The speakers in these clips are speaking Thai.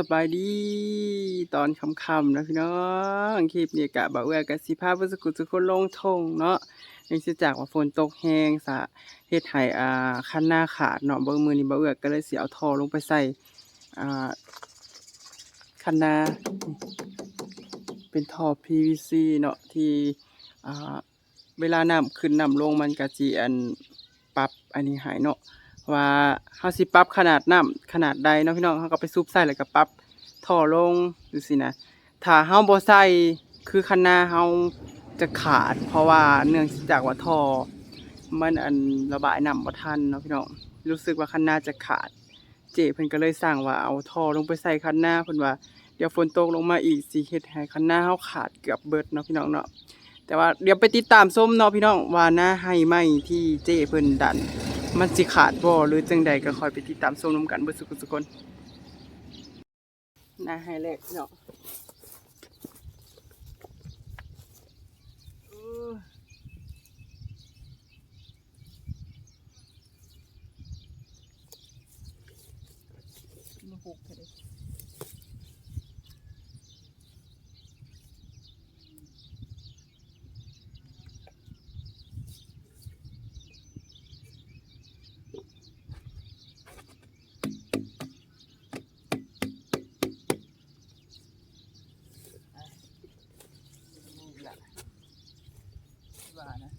สบายดีตอนคำๆนะพี่น้องคลิปนี้กะบ่าวเอื้อกับสิพาพิ่นสกุลสุคนลงทงเนาะเนื่องจากว่าฝนตกแฮงซะเฮ็ดให้อ่าคันหน้าขาดเนาะเบิ่งมือนี้บ่าวเอื้อก็เลยสิเอาท่อลงไปใส่อ่าคันนาเป็นท่อ PVC เนาะที่อ่าเวลาน้ำขึ้นน้ำลงมันก็สิอันปรับอันนี้ให้เนาะ ว่าเฮาสิปรับขนาดน้ำขนาดใดเนาะพี่น้องเฮาก็ไปซุบใส่แล้วก็ปรับท่อลงจังซี่นะถ้าเฮาบ่ใส่คือคันนาเฮาจะขาด เพราะว่าเนื่องจากว่าท่อมันอันระบายน้ำบ่ทันเนาะพี่น้องรู้สึกว่าคันนาจะขาด เจเพิ่นก็เลยสั่งว่าเอาท่อลงไปใส่คันนาเพิ่นว่าเดี๋ยวฝนตกลงมาอีกสิเฮ็ดให้คันนาเฮาขาดเกือบเบิดเนาะพี่น้องเนาะแต่ว่าเดี๋ยวไปติดตามส้มเนาะพี่น้องว่าหน้าให้ไหมที่เจเพิ่นดัน มันสิขาดบ่หรือจังใดก็คอยไปติดตามชมนำกันเบิดสุขสุกคนหน้าให้แรกเนาะเออมาหกเถอะเด้นี่แหละว่านะ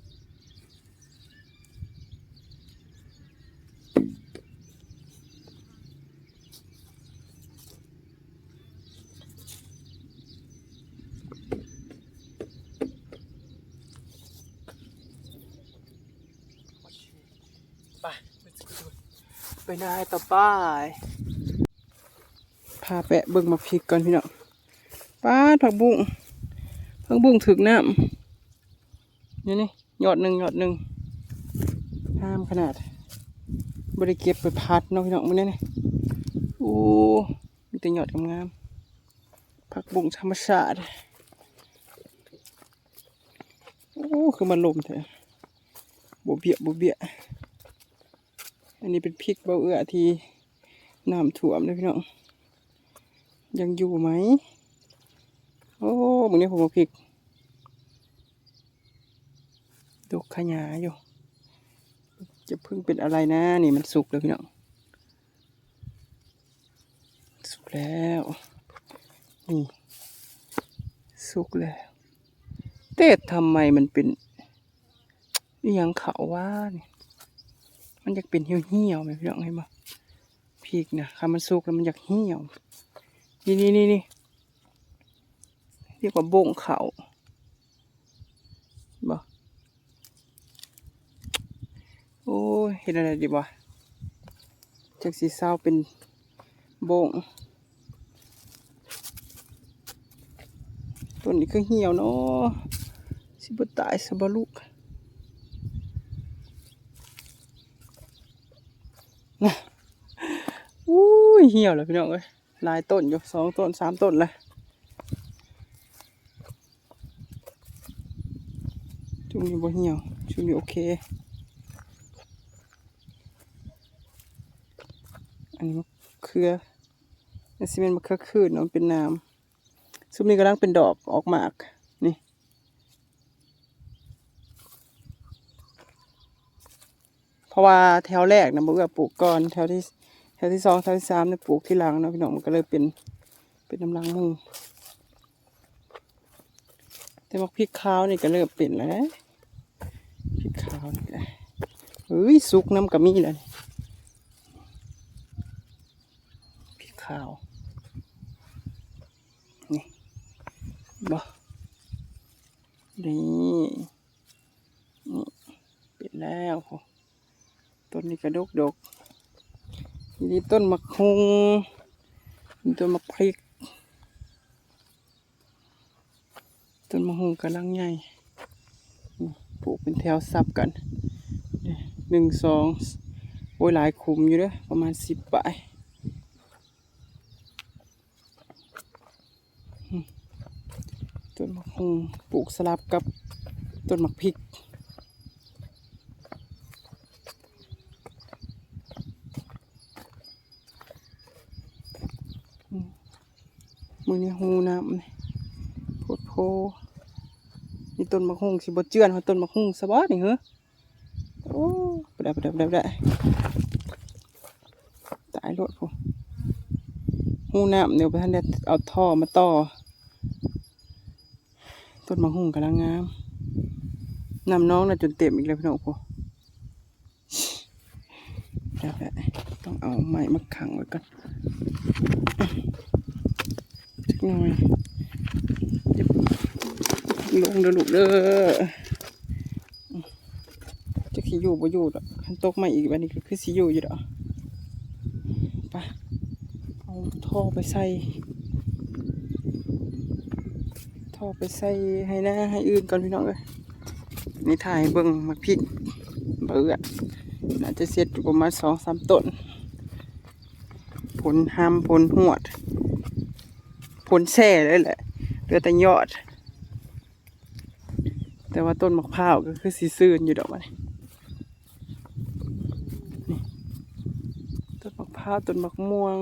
ไป ไปนายต่อไปพาแปะเบิ่งมาพริกก่อนพี่น้องป้าผักบุ้งผักบุ้งถึกน้ำนี่นี่ยอดหนึ่งยอดหนึ่งห้ามขนาดบริเก็บไปพัดเนาะพี่น้องมันนี่นี่โอ้มีแต่ยอดงามๆผักบุ้งธรรมชาติโอ้คือมันลมเถอะบเบียบเบีย อันนี้เป็นพริกเบาเอื้อที่น้ำท่วมเลยพี่น้อง ยังอยู่ไหม โอ้มึงนี้ผมเอาพริกดกขยาอยู่ จะเพิ่งเป็นอะไรนะ นี่มันสุกแล้วพี่น้อง สุกแล้ว นี่ สุกแล้ว เต้ทำไมมันเป็นยังเขาว่านี่ มันอยากเป็นเหี่ยวเหี่ยวไหมพี่น้องเห็นบ่พริกนะคำมันสุกแล้วมันอยากเหี่ยว นี่นี่นี่นี่เรียกว่าบงเขาบ่โอ้ยเห็นอะไรดีบ่จากสีเศร้าเป็นบงต้นนี้คือเหี่ยวเนาะสิบตายสบลูก อุ้ยเหี่ยวแล้วพี่น้องเอ้ยลายต้นอยู่สองต้นสามต้นเลยช่วงนี้บ่เหี่ยวช่วงนี้โอเค อันนี้มะเขืออันนี้เป็นมะเขือคืนเนาะมันเป็นน้ำซุมนี้กำลังเป็นดอกออกหมากนี่ เพ ราะว่าแถวแรกนะบ่เอื้อปลูกก่อนแถวที่แถวที่สองแถวที่สามเนี่ยปลูกที่หลังเนาะพี่น้องมันก็เลยเป็นเป็นน้ำลังมือแต่มักพริกขาวนี่ก็เริ่มเป็นแล้วพริกขาวนี่แหละเฮ้ยสุกน้ำกะมีเลยพริกขาวนี่บ่นี่นี่เป็นแล้ว ต้นนี้กระดกดกนี่ต้นมะฮุงนี่ต้นมะพริก ต้นมะฮุงกำลังใหญ่ปลูกเป็นแถวซับกันหนึ่งสองโอ้ยหลายขุมอยู่เด้อประมาณสิบปลายอืมต้นมะฮุงปลูกสลับกับต้นมะพริก มือนี่หูน้ำนี่โพดโพนี่ต้นมะฮุ่งสิบ่เจือนเขาต้นมะฮุ่งสบัดนี่เหรอโอ้บ่ได้บ่ได้บ่ได้บ่ได้ตายรถพูหูน้ำเดี๋ยวไปท่านได้เอาท่อมาต่อ ต้นมะฮุ่งกำลังงามน้ำน้องน่ะจนเต็มอีกแล้วพี่น้องพูได้ต้องเอาไม้มาขังไว้ก่อน หน่อยเดี๋ยลงเด้อลูกเด้อจะขี้อยู่บ่อยู่ดอกคันตกมาอีกบัดนี้คือสิอยู่อยู่ดอกไปเอาท่อไปใส่ท่อไปใส่ให้หน้าให้อื่นก่อนพี่น้องเลยนี่ถ่ายเบิ่งมาพริกเบื่อน่าจะเสร็จอยู่ประมาณสองสามต้นผลหามผลหวด ผลแช่เลยแหละเหลือแต่ยอด แต่ว่าต้นมะพร้าวก็คือสีซื่นอยู่ดอกมันต้นมะพร้าวต้นมะม่วง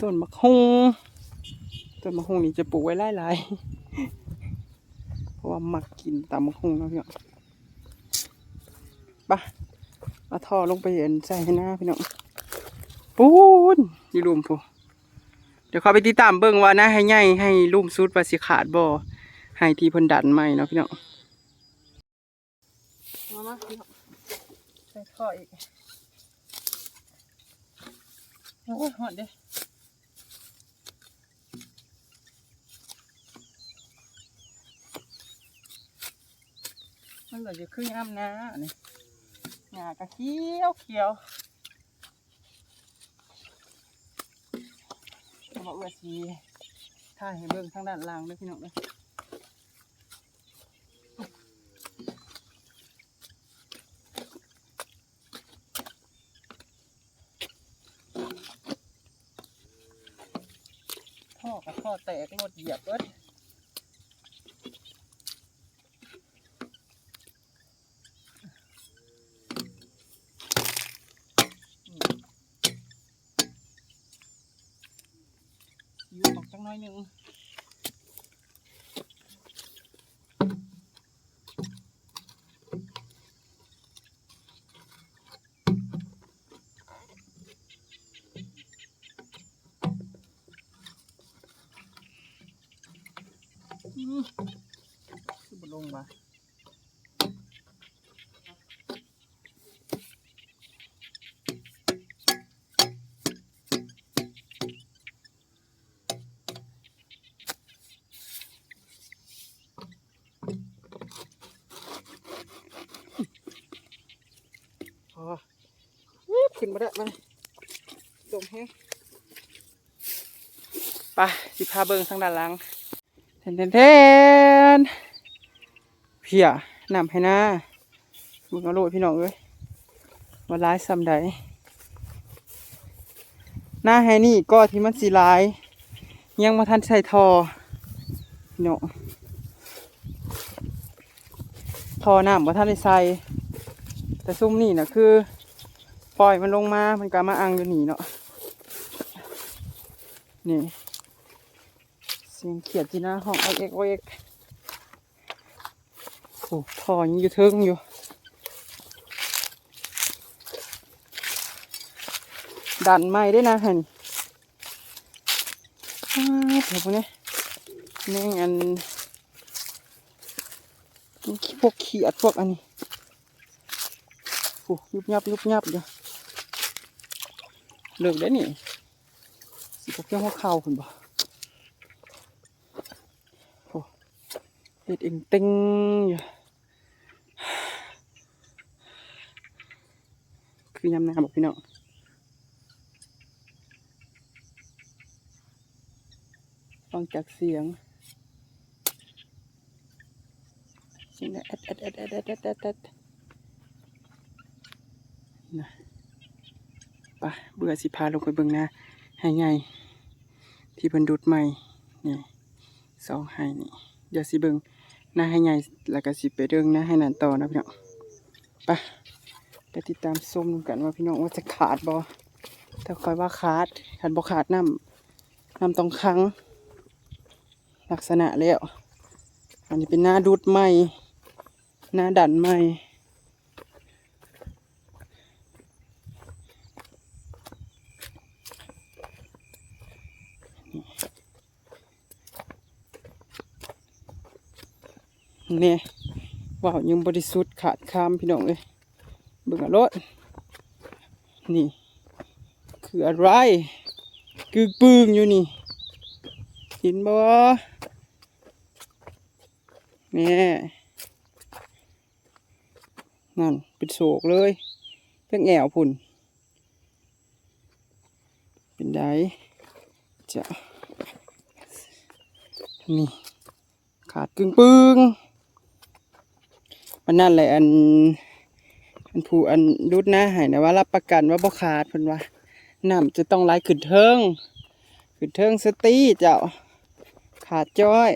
ต้นมะฮุงต้นมะฮุงนี่จะปลูกไว้หลายๆเพราะว่ามักกินตามมะฮุงนะพี่น้องไปะเอาท่อลงไปเห็นใส่ให้หน้าพี่น้องปูนนี่ลุมพู เดี๋ยวเขาไปติดตามเบิ่งว่านะให้ใหญ่ให้ลุ่มสุดว่าสิขาดบ่ให้ที่เพิ่นดันใหม่เนาะพี่น้องมามาพี่น้องใส่ท่ออีกโอ้ยหอดเด้มันเหลือจะครึ่งอ้ำนะนี่หงากระเขียวเขียว อามาเอือสีถ่าเห็นเบื้องทางด้านล่างด้วยพี่น้องเลยท่อกับท่อแตกรถเหยียบเอิดอยู่ อยหนึ่งคือบลงมา ไปสิพาเบิงทางด้านหลังเทนเทนเทนเพียนำให้หน้ามึงเอาโลดพี่น้องเอ้ยมาร้ายซ้ำใดหน้าให้นี่ก็ที่มันสีลาย ยังมาทันใส่ทอพี่น้องทอน้ำมาทันได้ใส่แต่ซุ่มนี่นะคือ ปล่อยมันลงมา มันก็มาอังอยู่นี่เนาะ นี่เสียงเขียดจีน่าห้องเอ็กเอ็กเอ็กโอ้ทอยังอยู่เทิงอยู่ดันไม้ได้นะเห็นอ้าวเดี๋ยวพวกนี้แม่งอันพวกเขียดพวกอันนี้โอ้ยุบยับยุบยับเดี๋ยวเลิกได้นี่ พวกเจ้าหัวเข่าคุณบ่โอ้เด็ดเองต็งอยู่คือยำนาบอกพี่น้องฟังจากเสียงเสียงแอดแอดแอดแอดแอดแอดแอดแอดนะไปเบื่อสิพาลงไปเบิ่งนะ ให้ไงที่เพิ่นดูดใหม่นี่สองให้นี่เดี๋ยวสิเบิ่งหน้าให้ไงแล้วก็สิไปเรื่องหน้าให้นันต่อนะพี่น้องไปไปติดตามชมกันว่าพี่น้องว่าจะขาดบ่ถ้าคอยว่าขาดขาดบ่ขาดน้ำน้ำต้องคังลักษณะแล้วอันนี้เป็นหน้าดูดไม้หน้าดันไม้ เนี่ยว้าวยังบริสุทธิ์ขาดคามพี่น้องเลยเบิ่งเอารถนี่ คืออะไรกึกปึงอยู่นี่เห็นบ่แม่ยนั่นเป็นโศกเลยเพิ่งแอวพุ่น เป็นไดจะนี่ขาดกึ่งปึง มันนั่นแหละอันอันผู้อันรุดหน้าหายนะว่ารับประกันว่าบ่ขาดเพิ่นว่าน้ำจะต้องไหลขึ้นเทิงขึ้นเทิงสตีเจ้าขาดจ้อย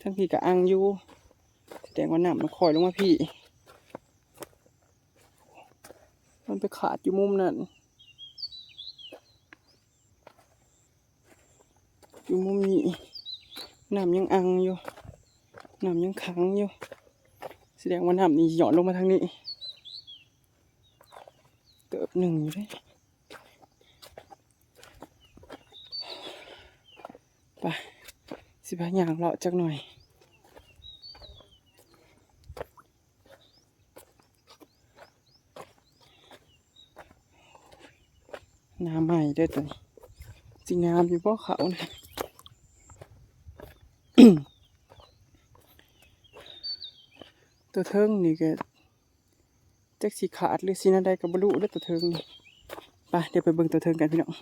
ทั้งพี่กับอังอยู่แสดงว่าน้ำมันคอยลงมาพี่ มันไปขาดอยู่มุมนั่นอยู่มุมนี้ น้ำยังอังอยู่น้ำยังขังอยู่ แสดงว่าน้ำนี่หย่อนลงมาทางนี้เติบหนึ่งอยู่เลยไปสิบห้าอย่างเลาะจักหน่อยน้ำใหม่ด้วยตัวนี้สิงามอยู่เพราะเขานะ ตัวเทิงนี่ก็จักสีขาดหรือสีนาใดกับบรุแล้วตัวเทิงนี่ไปเดี๋ยวไปเบิ่งตัวเทิงกันพี่น้อง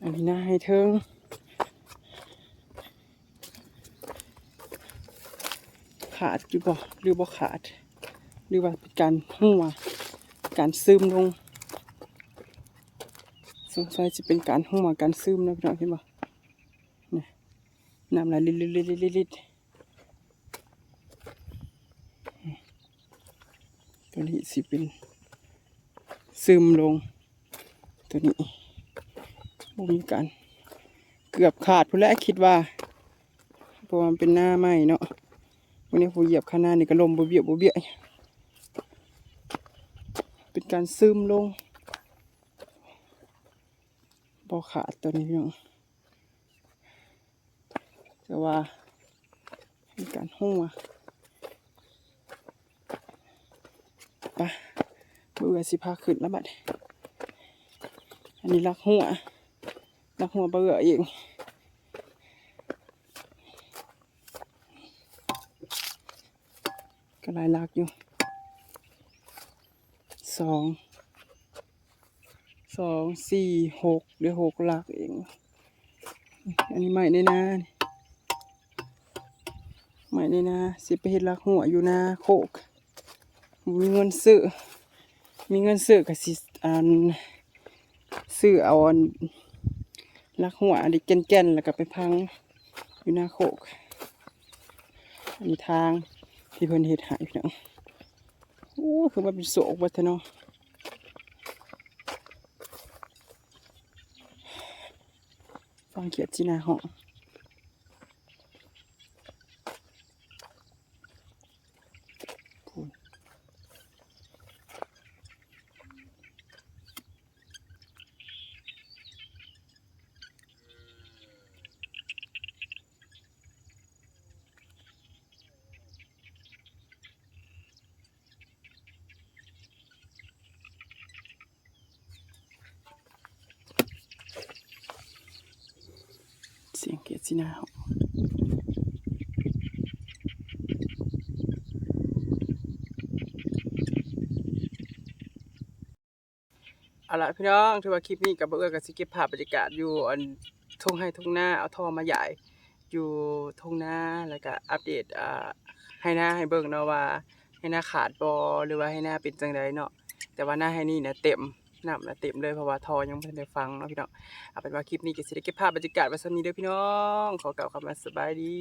อันนี้น่าให้เทิงขาดอยู่บ่หรือบ่ขาด หรือว่าเป็นการหัวการซึมลงสงสัยจะเป็นการหัวการซึมนะพี่น้องเห็นบ่นี่น้ำไหลลิดลิดลิด ลิดลิดลิดตัวนี้สิเป็นซึมลง ตัวนี้บ่มีการเกือบขาดพู้นแล้วคิดว่าเพราะว่ามันเป็นหน้าไหมเนาะวันนี้ผู้เหยียบข้างหน้านี่ก็ลมบ่เบียบบ่เบียเป็นการซึมลงบ่ขาดตัวนี้พี่น้องแต่ว่าเป็นการหัวไปะเบื่อสิพาขึ้นแล้วบัดอันนี้ลักหัวลักหัวเบื่อเองก็ลายลักอยู่สองสองสี่หกเดี๋ยวหกหลักเอง อันนี้ใหม่ในนานี่ใหม่ในนาสิไปเฮ็ดลักหัวอยู่นาโคก มีเงินซื้อ มีเงินซื้อก็สิอันซื้อเอาอันลักหัวอันนี้แก่นๆแล้วก็ไปพังอยู่หน้าโคก อันนี้ทางที่เพิ่นเฮ็ดหายพี่น้องโอ้คือว่าเป็นโศกวัฒเนาะฟังเขียดจีนาห้อง สียงเขียดจีนาห้องเอาละพี่น้องถือว่าคลิปนี้กับเบอร์กับสิเก็บภาพบรรยากาศอยู่อันทุ่งให้ทุ่งหน้าเอาท่อมาใหญ่อยู่ทุ่งนาแล้วก็อัปเดตอ่าให้หน้าให้เบิ่งเนาะว่าให้หน้าขาดบอหรือว่าให้หน้าเป็นจังไดเนาะแต่ว่าหน้าให้นี่นะเต็ม น้ำนะเต็มเลยเพราะว่าทอยังไม่ได้ฟังเนาะพี่น้องเอาเป็นว่าคลิปนี้ก็สิได้เก็บภาพบรรยากาศไว้สักนี้เด้อพี่น้อง ขอกล่าวคำว่าสบายดี